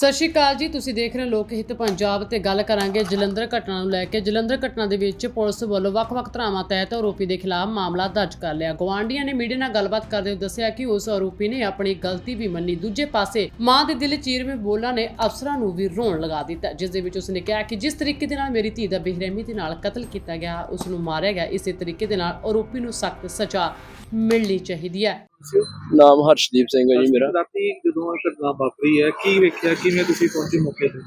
ਸਤਿ ਸ਼੍ਰੀ ਅਕਾਲ ਜੀ, ਤੁਸੀਂ ਦੇਖ ਰਹੇ ਹੋ ਲੋਕ ਹਿੱਤ ਪੰਜਾਬ ਤੇ ਗੱਲ ਕਰਾਂਗੇ ਜਲੰਧਰ ਘਟਨਾ ਨੂੰ ਲੈ ਕੇ। ਜਲੰਧਰ ਘਟਨਾ ਦੇ ਵਿੱਚ ਪੁਲਿਸ ਵੱਲੋਂ ਵੱਖ-ਵੱਖ ਧਰਾਵਾਂ ਤਹਿਤ ਆਰੋਪੀ ਦੇ ਖਿਲਾਫ ਮਾਮਲਾ ਦਰਜ ਕਰ ਲਿਆ। ਗਵਾਂਢੀਆਂ ਨੇ ਮੀਡੀਆ ਨਾਲ ਗੱਲਬਾਤ ਕਰਦੇ ਹੋਏ ਦੱਸਿਆ ਕਿ ਉਸ ਆਰੋਪੀ ਨੇ ਆਪਣੀ ਗਲਤੀ ਵੀ ਮੰਨੀ। ਦੂਜੇ ਪਾਸੇ, ਮਾਂ ਦੇ ਦਿਲ ਚੀਰਵੇਂ ਬੋਲਾਂ ਨੇ ਅਫਸਰਾਂ ਨੂੰ ਵੀ ਰੋਣ ਲਗਾ ਦਿੱਤਾ। ਜਿਸ ਦੇ ਵਿੱਚ ਉਸਨੇ ਕਿਹਾ ਕਿ ਜਿਸ ਤਰੀਕੇ ਦੇ ਨਾਲ ਮੇਰੀ ਧੀ ਦਾ ਬੇਰਹਿਮੀ ਦੇ ਨਾਲ ਕਤਲ ਕੀਤਾ ਗਿਆ ਉਸ ਨੂੰ ਮਾਰਿਆ ਗਿਆ, ਇਸੇ ਤਰੀਕੇ ਦੇ ਨਾਲ ਆਰੋਪੀ ਨੂੰ ਸਖਤ ਸਜ਼ਾ ਮਿਲਣੀ ਚਾਹੀਦੀ ਹੈ। ਨਾਮ ਹਰਸ਼ਦੀਪ ਸਿੰਘ ਹੈ ਜੀ ਮੇਰਾ। ਰਾਤੀ ਜਦੋਂ ਇਹ ਘਟਨਾ ਵਾਪਰੀ ਹੈ ਕੀ ਵੇਖਿਆ ਕਿਵੇਂ ਤੁਸੀਂ ਪਹੁੰਚੇ ਮੌਕੇ ਤੇ?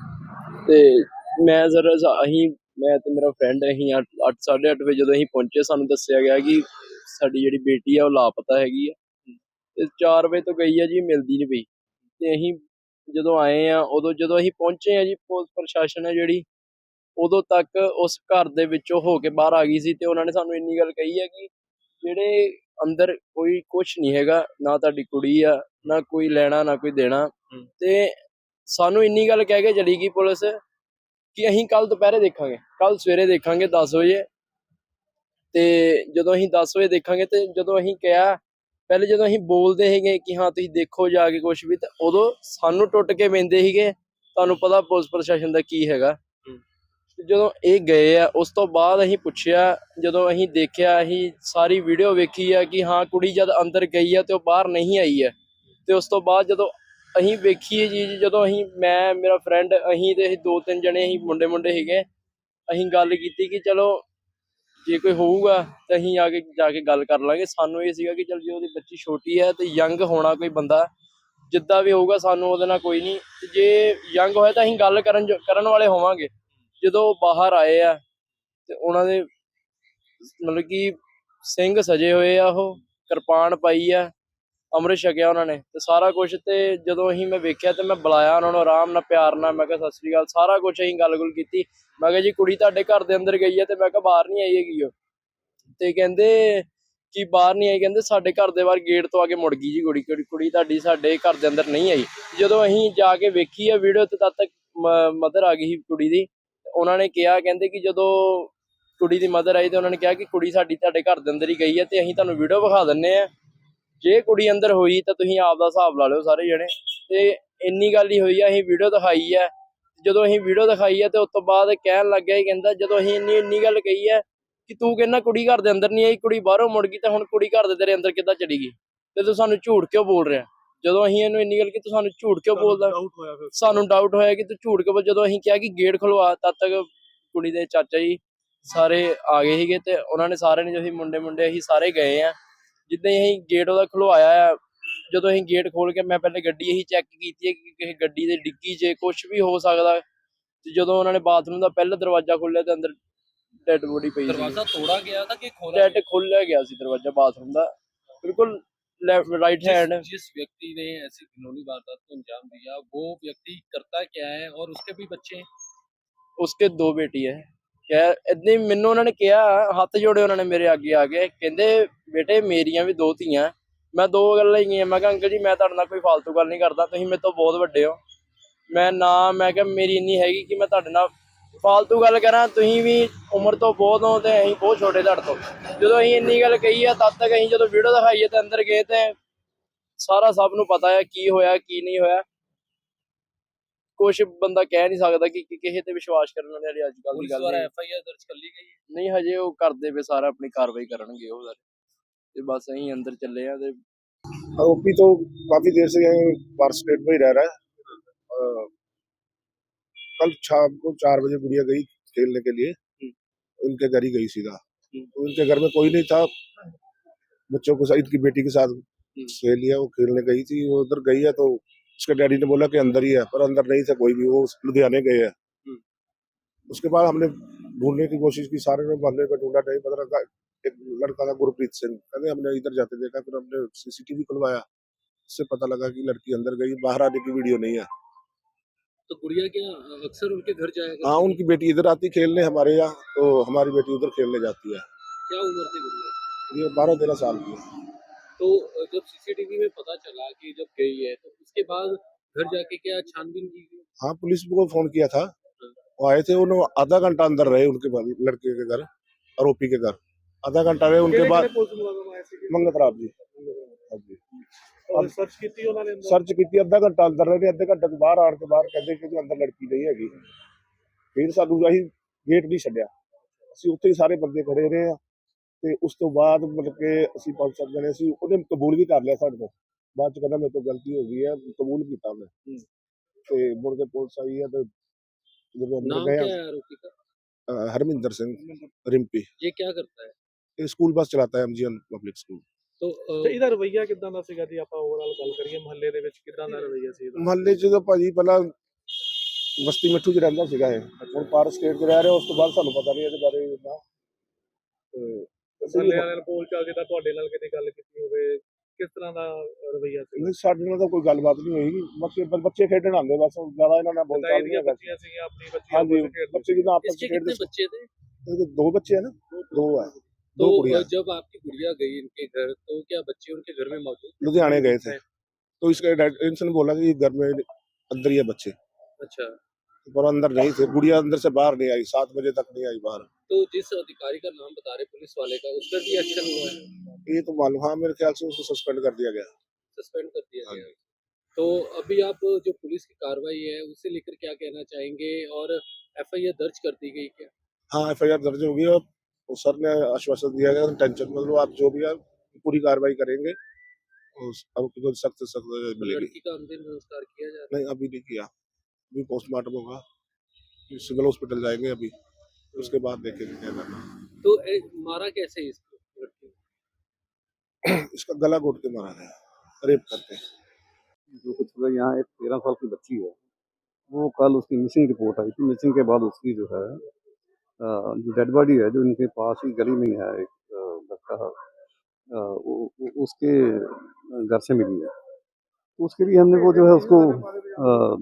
ਤੇ ਮੈਂ ਜ਼ਰਾ ਅਸੀਂ ਮੈਂ ਤੇ ਮੇਰਾ ਫਰੈਂਡ ਅਸੀਂ 8 8:30 ਵਜੇ ਜਦੋਂ ਅਸੀਂ ਪਹੁੰਚੇ ਸਾਨੂੰ ਦੱਸਿਆ ਗਿਆ ਕਿ ਸਾਡੀ ਜਿਹੜੀ ਬੇਟੀ ਆ ਉਹ ਲਾਪਤਾ ਹੈਗੀ ਆ। ਤੇ 4 ਵਜੇ ਤੋਂ ਗਈ ਆ ਜੀ ਮਿਲਦੀ ਨਹੀਂ ਪਈ। ਤੇ ਅਸੀਂ ਜਦੋਂ ਆਏ ਆ ਉਦੋਂ ਜਦੋਂ ਅਸੀਂ ਪਹੁੰਚੇ ਆ ਜੀ ਪੁਲਿਸ ਪ੍ਰਸ਼ਾਸਨ ਹੈ ਜਿਹੜੀ ਉਦੋਂ ਤੱਕ ਉਸ ਘਰ ਦੇ ਵਿੱਚੋਂ ਹੋ ਕੇ ਬਾਹਰ ਆ ਗਈ ਸੀ ਤੇ ਉਹਨਾਂ ਨੇ ਸਾਨੂੰ ਇੰਨੀ ਗੱਲ ਕਹੀ ਹੈ ਕਿ ਜਿਹੜੇ ਅੰਦਰ ਕੋਈ ਕੁਝ ਨਹੀਂ ਹੈਗਾ ਨਾ ਤੁਹਾਡੀ ਕੁੜੀ ਆ ਨਾ ਕੋਈ ਲੈਣਾ ਨਾ ਕੋਈ ਦੇਣਾ। ਤੇ ਸਾਨੂੰ ਇੰਨੀ ਗੱਲ ਕਹਿ ਕੇ ਚਲੀ ਗਈ ਪੁਲਿਸ ਕਿ ਅਸੀਂ ਕੱਲ ਦੁਪਹਿਰੇ ਦੇਖਾਂਗੇ। ਕੱਲ ਸਵੇਰੇ ਦੇਖਾਂਗੇ 10 ਵਜੇ। ਤੇ ਜਦੋਂ ਅਸੀਂ 10 ਵਜੇ ਦੇਖਾਂਗੇ ਤੇ ਜਦੋਂ ਅਸੀਂ ਕਿਹਾ ਪਹਿਲੇ ਜਦੋਂ ਅਸੀਂ ਬੋਲਦੇ ਹੈਗੇ ਕਿ ਹਾਂ ਤੁਸੀਂ ਦੇਖੋ ਜਾ ਕੇ ਕੁਝ ਵੀ ਤੇ ਉਦੋਂ ਸਾਨੂੰ ਟੁੱਟ ਕੇ ਪੈਂਦੇ ਸੀਗੇ ਤੁਹਾਨੂੰ ਪਤਾ ਪੁਲਿਸ ਪ੍ਰਸ਼ਾਸਨ ਦਾ ਕੀ ਹੈਗਾ। ਜਦੋਂ ਇਹ ਗਏ ਆ, ਉਸ ਤੋਂ ਬਾਅਦ ਅਸੀਂ ਪੁੱਛਿਆ, ਜਦੋਂ ਅਸੀਂ ਦੇਖਿਆ, ਅਸੀਂ ਸਾਰੀ ਵੀਡੀਓ ਵੇਖੀ ਆ ਕਿ ਹਾਂ, ਕੁੜੀ ਜਦ ਅੰਦਰ ਗਈ ਆ ਤੇ ਉਹ ਬਾਹਰ ਨਹੀਂ ਆਈ ਹੈ ਤੇ ਉਸ ਤੋਂ ਬਾਅਦ ਜਦੋਂ ਅਸੀਂ ਵੇਖੀ ਇਹ ਚੀਜ਼ ਜਦੋਂ ਅਸੀਂ, ਮੈਂ, ਮੇਰਾ ਫਰੈਂਡ ਅਸੀਂ ਤੇ ਅਸੀਂ ਦੋ ਤਿੰਨ ਜਣੇ, ਅਸੀਂ ਮੁੰਡੇ ਮੁੰਡੇ ਸੀਗੇ, ਅਸੀਂ ਗੱਲ ਕੀਤੀ ਕਿ ਚਲੋ, ਜੇ ਕੋਈ ਹੋਊਗਾ ਤਾਂ ਅਸੀਂ ਆ ਕੇ ਜਾ ਕੇ ਗੱਲ ਕਰ ਲਾਂਗੇ। ਸਾਨੂੰ ਇਹ ਸੀਗਾ ਕਿ ਚਲ ਜੇ ਉਹਦੀ ਬੱਚੀ ਛੋਟੀ ਹੈ ਤੇ ਯੰਗ ਹੋਣਾ ਕੋਈ ਬੰਦਾ, ਜਿੱਦਾਂ ਵੀ ਹੋਊਗਾ ਸਾਨੂੰ ਉਹਦੇ ਨਾਲ ਕੋਈ ਨਹੀਂ। ਤੇ ਜੇ ਯੰਗ ਹੋਇਆ ਤਾਂ ਅਸੀਂ ਗੱਲ ਕਰਨ ਜੋ- ਕਰਨ ਵਾਲੇ ਹੋਵਾਂਗੇ। ਜਦੋਂ ਉਹ ਬਾਹਰ ਆਏ ਆ ਤੇ ਉਹਨਾਂ ਦੇ ਮਤਲਬ ਕਿ ਸਿੰਘ ਸਜੇ ਹੋਏ ਆ ਉਹ, ਕਿਰਪਾਨ ਪਾਈ ਆ, ਅੰਮ੍ਰਿਤ ਛਕਿਆ ਉਹਨਾਂ ਨੇ ਤੇ ਸਾਰਾ ਕੁਝ ਤੇ ਜਦੋਂ ਅਸੀਂ ਮੈਂ ਵੇਖਿਆ ਤੇ ਮੈਂ ਬੁਲਾਇਆ ਉਹਨਾਂ ਨੂੰ ਆਰਾਮ ਨਾਲ, ਪਿਆਰ ਨਾਲ, ਮੈਂ ਕਿਹਾ ਸਤਿ ਸ੍ਰੀ ਅਕਾਲ, ਸਾਰਾ ਕੁਝ ਅਸੀਂ ਗੱਲ-ਗੁਲ ਕੀਤੀ। ਮੈਂ ਕਿਹਾ ਜੀ ਕੁੜੀ ਤੁਹਾਡੇ ਘਰ ਦੇ ਅੰਦਰ ਗਈ ਹੈ ਤੇ ਮੈਂ ਕਿਹਾ ਬਾਹਰ ਨਹੀਂ ਆਈ ਹੈਗੀ ਉਹ। ਤੇ ਕਹਿੰਦੇ ਕਿ ਬਾਹਰ ਨਹੀਂ ਆਈ, ਕਹਿੰਦੇ ਸਾਡੇ ਘਰ ਦੇ ਬਾਹਰ ਗੇਟ ਤੋਂ ਆ ਕੇ ਮੁੜ ਗਈ ਜੀ ਕੁੜੀ ਕੁੜੀ ਕੁੜੀ ਤੁਹਾਡੀ ਸਾਡੇ ਘਰ ਦੇ ਅੰਦਰ ਨਹੀਂ ਆਈ। ਜਦੋਂ ਅਸੀਂ ਜਾ ਕੇ ਵੇਖੀ ਆ ਵੀਡੀਓ ਤੇ ਤਦ ਤੱਕ ਮਦਰ ਆ ਗਈ ਸੀ ਕੁੜੀ ਦੀ। ਉਹਨਾਂ ਨੇ ਕਿਹਾ, ਕਹਿੰਦੇ ਕਿ ਜਦੋਂ ਕੁੜੀ ਦੀ ਮਦਰ ਆਈ ਤੇ ਉਹਨਾਂ ਨੇ ਕਿਹਾ ਕਿ ਕੁੜੀ ਸਾਡੀ ਤੁਹਾਡੇ ਘਰ ਦੇ ਅੰਦਰ ਹੀ ਗਈ ਹੈ ਤੇ ਅਸੀਂ ਤੁਹਾਨੂੰ ਵੀਡੀਓ ਵਿਖਾ ਦਿੰਨੇ ਆ ਜੇ ਕੁੜੀ ਅੰਦਰ ਹੋਈ ਤਾਂ ਤੁਸੀਂ ਆਪ ਦਾ ਹਿਸਾਬ ਲਾ ਲਿਓ ਸਾਰੇ ਜਣੇ। ਤੇ ਇੰਨੀ ਗੱਲ ਹੀ ਹੋਈ ਆ, ਅਸੀਂ ਵੀਡੀਓ ਦਿਖਾਈ ਹੈ ਜਦੋਂ ਅਸੀਂ ਵੀਡੀਓ ਦਿਖਾਈ ਹੈ ਤੇ ਉਸ ਤੋਂ ਬਾਅਦ ਕਹਿਣ ਲੱਗ ਗਿਆ ਕਹਿੰਦਾ ਜਦੋਂ ਅਸੀਂ ਇੰਨੀ ਇੰਨੀ ਗੱਲ ਕਹੀ ਹੈ ਕਿ ਤੂੰ ਕਹਿੰਦਾ ਕੁੜੀ ਘਰ ਦੇ ਅੰਦਰ ਨਹੀਂ ਆਈ, ਕੁੜੀ ਬਾਹਰੋਂ ਮੁੜ ਗਈ ਤਾਂ ਹੁਣ ਕੁੜੀ ਘਰ ਦੇ ਤੇਰੇ ਅੰਦਰ ਕਿੱਦਾਂ ਚਲੀ ਗਈ? ਤੇ ਤੂੰ ਸਾਨੂੰ ਝੂਠ ਕਿਉਂ ਬੋਲ ਰਿਹਾ? ਜਦੋਂ ਅਸੀਂ ਇਹਨੂੰ ਇੰਨੀ ਗੱਲ ਕੀਤੀ ਸਾਨੂੰ ਝੂਠ ਕਿਉਂ ਬੋਲਦਾ? ਸਾਨੂੰ ਡਾਊਟ ਹੋਇਆ ਕਿ ਤੂੰ ਝੂਠ ਕਿਉਂ ਜਦੋਂ ਅਸੀਂ ਕਿਹਾ ਕਿ ਗੇਟ ਖੁਲਵਾ ਤਦ ਤੱਕ ਕੁੜੀ ਦੇ ਚਾਚਾ ਜੀ ਸਾਰੇ ਆ ਗਏ ਸੀਗੇ ਤੇ ਉਹਨਾਂ ਨੇ ਸਾਰੇ ਨੇ ਜੋ ਅਸੀਂ ਮੁੰਡੇ ਮੁੰਡੇ ਅਸੀਂ ਸਾਰੇ ਗਏ ਆ। ਜਿੱਦਾਂ ਅਸੀਂ ਗੇਟ ਉਹਦਾ ਖੁਲਵਾਇਆ ਜਦੋਂ ਅਸੀਂ ਗੇਟ ਖੋਲ ਕੇ ਮੈਂ ਪਹਿਲੇ ਗੱਡੀ ਅਸੀਂ ਚੈੱਕ ਕੀਤੀ ਹੈ ਕਿ ਕਿਸੇ ਗੱਡੀ ਦੇ ਡਿੱਗੀ ਜੇ ਕੁਝ ਵੀ ਹੋ ਸਕਦਾ। ਤੇ ਜਦੋਂ ਉਹਨਾਂ ਨੇ ਬਾਥਰੂਮ ਦਾ ਪਹਿਲਾ ਦਰਵਾਜ਼ਾ ਖੋਲਿਆ ਤੇ ਅੰਦਰ ਡੈੱਡ ਬੋਡੀ ਪਈ ਸੀ। ਦਰਵਾਜ਼ਾ ਤੋੜਾ ਗਿਆ ਤਾਂ ਕਿ ਖੋਲ੍ਹਿਆ ਗਿਆ? ਸੀ ਦਰਵਾਜ਼ਾ ਬਾਥਰੂਮ ਦਾ। ਬਿਲਕੁਲ राइट हैंड जिस व्यक्ति ने ऐसी घिनौनी वारदात को अंजाम दिया वो व्यक्ति करता क्या है और उसके भी बच्चे हैं? ਉਸਕੇ ਦੋ ਬੇਟੀ ਹੈ ਕਹਿ ਇਦਾਂ ਮੈਨੂੰ ਉਹਨਾਂ ਨੇ ਕਿਹਾ ਹੱਥ ਜੋੜੇ ਉਹਨਾਂ ਨੇ ਮੇਰੇ ਅੱਗੇ ਆ ਕੇ ਕਹਿੰਦੇ ਬੇਟੇ ਮੇਰੀਆਂ ਵੀ ਦੋ ਧੀਆਂ ਮੈਂ ਦੋ ਗੱਲਾਂ ਹੀ ਗਈਆਂ ਮੈਂ ਕਿਹਾ ਅੰਕਲ ਜੀ ਮੈਂ ਤੁਹਾਡੇ ਨਾਲ ਕੋਈ ਫਾਲਤੂ ਗੱਲ ਨਹੀਂ ਕਰਦਾ ਤੁਸੀਂ ਮੇਰੇ ਤੋਂ ਬਹੁਤ ਵੱਡੇ ਹੋ ਮੈਂ ਨਾ ਮੈਂ ਕਿਹਾ ਮੇਰੀ ਇੰਨੀ ਹੈਗੀ ਕਿ ਮੈਂ ਤੁਹਾਡੇ ਨਾਲ ਫਾਲਤੂ ਗੱਲ ਕਰਾਂ ਤੁਸੀਂ ਵੀ ਉਮਰ ਤੋਂ ਬਹੁਤ ਹੋ ਤੇ ਅਸੀਂ ਬਹੁਤ ਛੋਟੇ ਤੁਹਾਡੇ ਤੋਂ। ਜਦੋਂ ਅਸੀਂ ਇੰਨੀ ਗੱਲ ਕਹੀ ਆ ਤਦ ਤੱਕ ਅਸੀਂ ਜਦੋਂ ਵੀਡੀਓ ਦਿਖਾਈਏ ਤੇ ਅੰਦਰ ਗਏ ਤੇ ਸਾਰਾ ਸਭ ਨੂੰ ਪਤਾ ਹੈ ਕੀ ਹੋਇਆ ਕੀ ਨਹੀਂ ਹੋਇਆ। ਕੁਝ ਬੰਦਾ ਕਹਿ ਨਹੀਂ ਸਕਦਾ ਕਿ ਕਿਸੇ ਤੇ ਵਿਸ਼ਵਾਸ ਕਰਨ ਵਾਲੀ ਅੱਜ ਕੱਲ ਦੀ ਗੱਲ ਨਹੀਂ। ਹਜੇ ਉਹ ਕਰਦੇ ਪਏ ਸਾਰਾ ਆਪਣੀ ਕਾਰਵਾਈ ਕਰਨਗੇ ਉਹ ਤੇ ਬਸ ਅਸੀਂ ਅੰਦਰ ਚੱਲੇ ਆ ਤੇ ओपी तो काफी देर से यहीं पार्क स्टेट में ही कल शाम को चार बजे गुड़िया गई खेलने के लिए। उनके घर ही गई सीधा। तो उनके घर में कोई नहीं था। बच्चों के साथ इनकी बेटी के साथ खेल लिया वो खेलने गई थी। वो उधर गई है तो उसके डैडी ने बोला कि अंदर ही है पर अंदर नहीं था कोई भी। वो लुधियाने गए है। उसके बाद हमने ढूँढने की कोशिश की सारे ने मोहल्ले में ढूंढा नहीं पता लगा एक लड़का था गुरप्रीत सिंह। कहते हमने इधर जाते देखा फिर हमने सीसीटीवी खुलवाया। उससे पता लगा कि लड़की अंदर गई बाहर आने की वीडियो नहीं है। तो गुड़िया क्या अक्सर उनके घर जाएगा हाँ उनकी बेटी इधर आती खेलने हमारे यहाँ तो हमारी बेटी उधर खेलने जाती है। क्या उम्र थी गुड़िया? ये बारह तेरह साल की है। तो जब सीसीटीवी में पता चला कि जब गई है तो उसके बाद घर जाके क्या छानबीन की हाँ पुलिस को फ़ोन किया था। हाँ। वो आए थे उन्होंने आधा घंटा अंदर रहे उनके लड़के के घर आरोपी के घर। आधा घंटा रहे उनके बाद मंगत राम जी। हाँ ਸਰਚ ਕੀਤੀ ਅੱਧਾ ਘੰਟਾ ਅੰਦਰ ਰਹੇ ਅੱਧੇ ਘੰਟੇ ਤੋਂ ਬਾਹਰ ਆਣ ਕੇ ਬਾਹਰ ਕਹਿੰਦੇ ਕਿ ਅੰਦਰ ਲੜਕੀ ਨਹੀਂ ਹੈਗੀ। ਫਿਰ ਸਾਨੂੰ ਅਸੀਂ ਗੇਟ ਨਹੀਂ ਛੱਡਿਆ। ਅਸੀਂ ਉੱਥੇ ਹੀ ਸਾਰੇ ਬੰਦੇ ਖੜੇ ਰਹੇ ਆ ਤੇ ਉਸ ਤੋਂ ਬਾਅਦ ਮਤਲਬ ਕਿ ਅਸੀਂ ਪੰਜ ਸੱਤ ਜਣੇ ਸੀ ਉਹਨੇ ਕਬੂਲ ਵੀ ਕਰ ਲਿਆ ਸਾਡੇ ਤੋਂ। ਬਾਅਦ ਚ ਕਹਿੰਦਾ ਮੇਰੇ ਤੋਂ ਗਲਤੀ ਹੋ ਗਈ ਹੈ ਕਬੂਲ ਕੀਤਾ ਮੈਂ ਤੇ ਮੁੜ ਕੇ ਪੁਲਿਸ ਆਈ ਹੈ ਤੇ ਜਦੋਂ ਅੰਦਰ ਗਏ ਆ ਹਰਮਿੰਦਰ ਸਿੰਘ ਰਿੰਪੀ। ਇਹ ਕੀ ਕਰਦਾ ਹੈ? ਇਹ ਸਕੂਲ ਬਸ ਚਲਾਤਾ ਹੈ ਐਮਜੀਐਨ ਪਬਲਿਕ ਸਕੂਲ। तो अ, ਤੇ ਇਹਦਾ ਰਵਈਆ ਕਿਦਾਂ ਦਾ ਸੀਗਾ ਜੀ ਆਪਾਂ ਓਵਰਆਲ ਗੱਲ ਕਰੀਏ ਮਹੱਲੇ ਦੇ ਵਿੱਚ ਕਿਦਾਂ ਦਾ ਰਵਈਆ ਸੀ ਇਹਦਾ ਮਹੱਲੇ 'ਚ ਤਾਂ ਭਾਜੀ ਪਹਿਲਾਂ ਬਸਤੀ ਮਿੱਠੂ 'ਚ ਰਹਿੰਦਾ ਸੀਗਾ ਇਹ ਹੁਣ ਪਾਰ ਸਟੇਟ 'ਚ ਰਹਿ ਰਿਹਾ ਉਸ ਤੋਂ ਬਾਅਦ ਸਾਨੂੰ ਪਤਾ ਨਹੀਂ ਇਹਦੇ ਬਾਰੇ ਇੰਨਾ ਤੇ ਅਸੀਂ ਮਹੱਲੇ ਵਾਲਿਆਂ ਨਾਲ ਬੋਲ ਚਾਲ ਜਿੱਦਾਂ ਤੁਹਾਡੇ ਨਾਲ ਕਿਤੇ ਗੱਲ ਕੀਤੀ ਹੋਵੇ ਕਿਸ ਤਰ੍ਹਾਂ ਦਾ ਰਵਈਆ ਸੀ ਨਹੀਂ ਸਾਡੇ ਨਾਲ ਤਾਂ ਕੋਈ ਗੱਲਬਾਤ ਨਹੀਂ ਹੋਈ ਬਾਕੀ ਬ- ਬੱਚੇ ਖੇਡਣ ਆਉਂਦੇ ਬਸ ਜ਼ਿਆਦਾ ਇਹਨਾਂ ਨਾਲ ਬੋਲਚਾਲ ਨਹੀਂ ਇਹਦੀਆਂ ਹੈਗਾ ਬੱਚੀਆਂ ਸੀਗੀਆਂ ਆਪਣੀ ਬੱਚੀਆਂ ਹਾਂਜੀ ਆਪਸ ਵਿੱਚ ਖੇਡਦੇ ਬੱਚੇ ਜਿੱਦਾਂ ਆਪਸ इसके ਵਿੱਚ ਖੇਡਦੇ कितने बच्चे थे ਇਹਦੇ ਦੋ ਬੱਚੇ ਹੈ ਨਾ ਦੋ ਹੈ तो दो गुड़िया। जब आपकी गुड़िया गई इनके घर तो क्या बच्चे उनके घर में मौजूद लुधियाने गए थे। तो इसका इनसे बोला कि घर में अंदर ही है बच्चे। अच्छा। पर अंदर नहीं थे। गुड़िया अंदर से बाहर नहीं आई सात बजे तक नहीं आई बाहर। तो जिस अधिकारी का नाम बता रहे पुलिस वाले का उस पर भी एक्शन हुआ है? ये तो मालूम हाँ मेरे ख्याल से उसको सस्पेंड कर दिया गया। सस्पेंड कर दिया हाँ गया। तो अभी आप जो पुलिस की कार्रवाई है उसे लेकर क्या कहना चाहेंगे? और एफआईआर दर्ज कर दी गई क्या? हाँ एफ़ दर्ज होगी और और सर ने आश्वासन दिया गया टेंशन मत लो आप जो भी है पूरी कार्रवाई करेंगे और अब तो सख्त से सख्त मिलेगी। लड़की का अंतिम संस्कार किया जा रहा नहीं अभी नहीं किया। अभी पोस्टमार्टम होगा। सिविल हॉस्पिटल जाएँगे अभी। उसके बाद देखेंगे क्या करना तो ए, मारा कैसे इसको इसका गला घोट के मारा गया। रेप करके जो कुछ हुआ यहाँ एक तेरह साल की बच्ची है। वो कल उसकी मिसिंग रिपोर्ट आई थी। मिसिंग के बाद उसकी जो है जो डेड बॉडी है जो इनके पास ही गली में ही है एक लड़का उसके घर से मिली है। तो उसके लिए हमने वो जो है उसको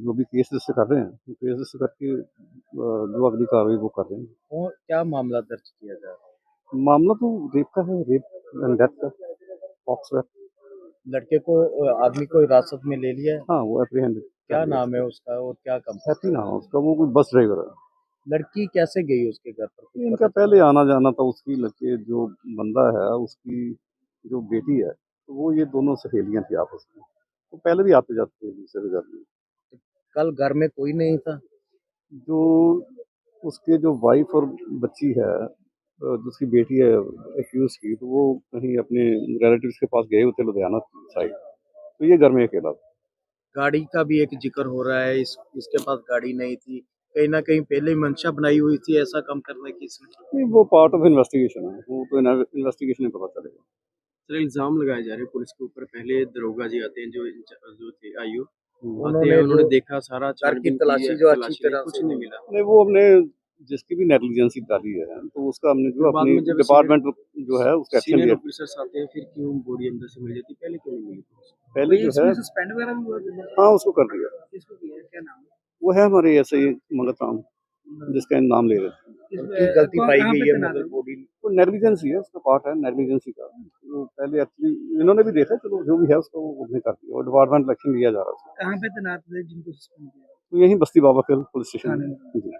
जो भी केस रजिस्टर कर रहे हैं केस रजिस्टर करके जो अगली कार्रवाई वो कर रहे हैं। और क्या मामला दर्ज किया जा रहा है? मामला तो रेप का है रेप एंड डेथ का पॉक्स एक्ट लड़के को आदमी को हिरासत में ले लिया है? हाँ वो अप्रीहेंड क्या नाम है उसका और क्या कम हैप्पी नाम है उसका वो कोई बस ड्राइवर है। लड़की कैसे गई उसके घर पर? इनका पहले आना जाना था उसकी लड़के जो बंदा है उसकी जो बेटी है तो वो ये दोनों सहेलियाँ थी आपस में। तो पहले भी आते जाते थे दूसरे घर में कल घर में कोई नहीं था? जो उसके जो वाइफ और बच्ची है जिसकी बेटी है एक्यूज की तो वो कहीं अपने रिलेटिव्स के पास गए होते लुधियाना साइड तो ये घर में अकेला था। गाड़ी का भी एक ज़िक्र हो रहा है इस इसके पास गाड़ी नहीं थी। कहीं ना कहीं पहले ही मंशा बनाई हुई थी ऐसा काम करने की नहीं वो पार्ट ऑफ़ इन्वेस्टिगेशन है। वो तो इन्वेस्टिगेशन में पता चलेगा। सर इल्ज़ाम लगाए जा रहे हैं पुलिस के ऊपर। पहले दरोगा जी आते हैं जो इंचा- जो थे आयु उन्होंने हैं उन्होंने देखा सारा घर की तलाशी जो अच्छी तरह कुछ नहीं मिला। नहीं वो हमने जिसकी भी नेग्लिजेंसी डाली है तो उसका हमने जो अपनी डिपार्टमेंट जो है उसका एक्शन सीनियर लिया। ऑफिसर्स आते हैं फिर क्यों बॉडी अंदर से मिल जाती पहले क्यों नहीं मिली? पहले जो है सस्पेंड वगैरह भी हुआ? था? हाँ उसको कर दिया। किसको किया? क्या नाम है? वो है हमारे ऐसे ही मंगत राम जिसका नाम ले रहे थे। गलती पाई गई है मतलब बॉडी वो नेग्लिजेंसी है उसका पार्ट है नेग्लिजेंसी का। वो पहले एक्चुअली इन्होंने भी देखा चलो जो भी है उसको वो उसने कर दिया। और डिपार्टमेंट इलेक्शन लिया जा रहा है कहाँ पे तैनात थे जिनको सस्पेंड किया? तो यही बस्ती बाबा के पुलिस स्टेशन जी।